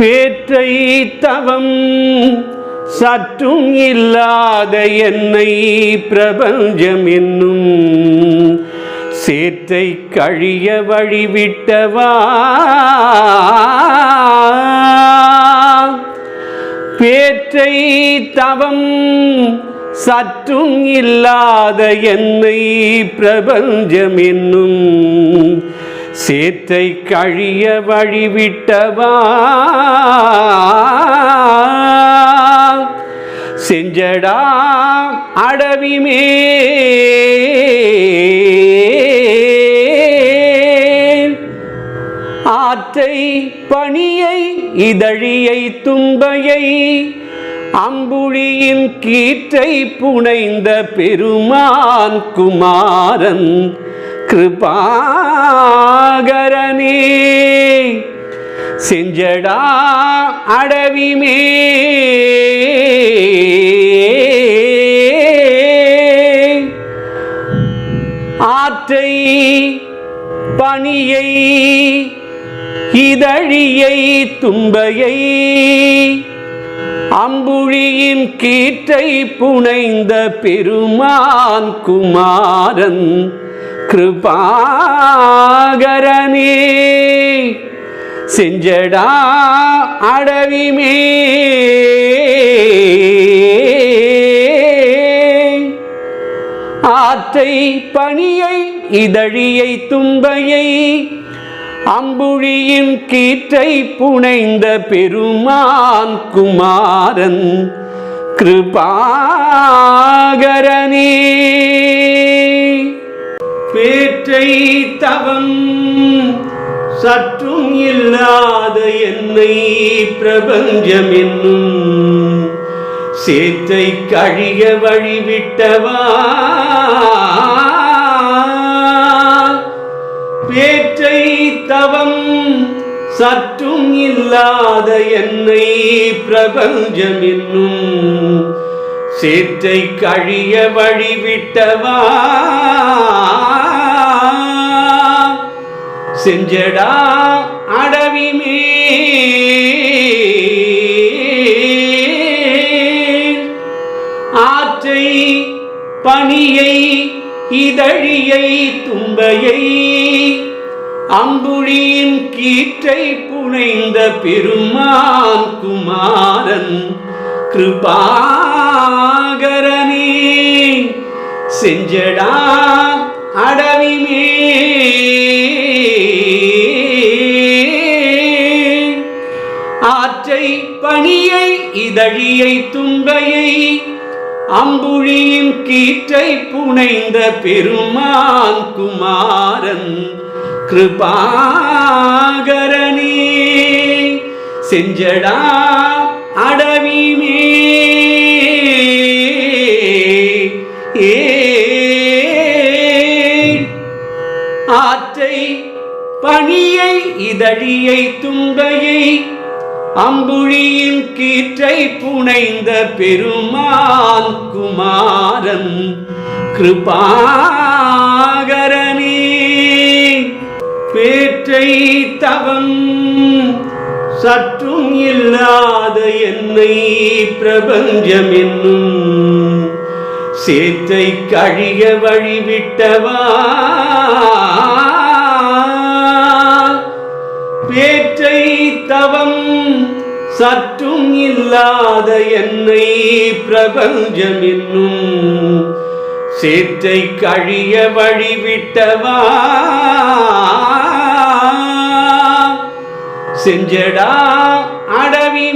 பேற்றை தவம் சற்றும் இல்லாத என்னை பிரபஞ்சம் என்னும். சேற்றை கழிய வழிவிட்டவா பேற்றை தவம் சற்றும் இல்லாத என்னை பிரபஞ்சம் என்னும். சேற்றை கழிய வழிவிட்டவா? செஞ்சடா அடவிமே ஆற்றை பணியை இதழியை தும்பையை அம்புழியின் கீற்றை புனைந்த பெருமான் குமாரன் கிருபா. செஞ்சடா அடவிமே ஆற்றை பணியை இதழியை தும்பையை அம்புழியின் கீற்றை புனைந்த பெருமான் குமாரன் கிருபாகரனே. செஞ்சடா அடவிமே ஆற்றை பணியை இதழியை தும்பையை அம்புழியின் கீற்றை புனைந்த பெருமான் குமாரன் கிருபாகரனே. பேற்றை தவம் சற்றும் இல்லாத என்னை பிரபஞ்சம் என்னும் சேற்றை கழிய வழிவிட்டவா? பேற்றை தவம் சற்றும் இல்லாத என்னை பிரபஞ்சம் என்னும் சேற்றை கழிய வழிவிட்டவா? செஞ்சடா அடவிமே ஆற்றை பணியை இதழியை தும்பையை அம்புழியின் கீற்றை புனைந்த பெருமான் குமாரன் கிருபாகரனே. செஞ்சடா அடவிமே பணியை துங்கையை தும்பையை அம்புழியின் கீற்றை புனைந்த பெருமான் குமாரன். கிருபாகரனே செஞ்சடா அடவிமே ஏ ஆற்றை பணியை இதழியை தும்பையை அம்புழியின் கீற்றை புனைந்த பெருமான் குமாரன். கிருபாகரனே பேற்றை தவம் சற்றும் இல்லாத என்னை பிரபஞ்சம் என்னும் சேத்தை கழிய வழிவிட்டவா? பேற்றை சற்றும் இல்லாத என்னை பிரபஞ்சம் என்னும் சேற்றை கழிய வழிவிட்டவா? செஞ்சடா அடவி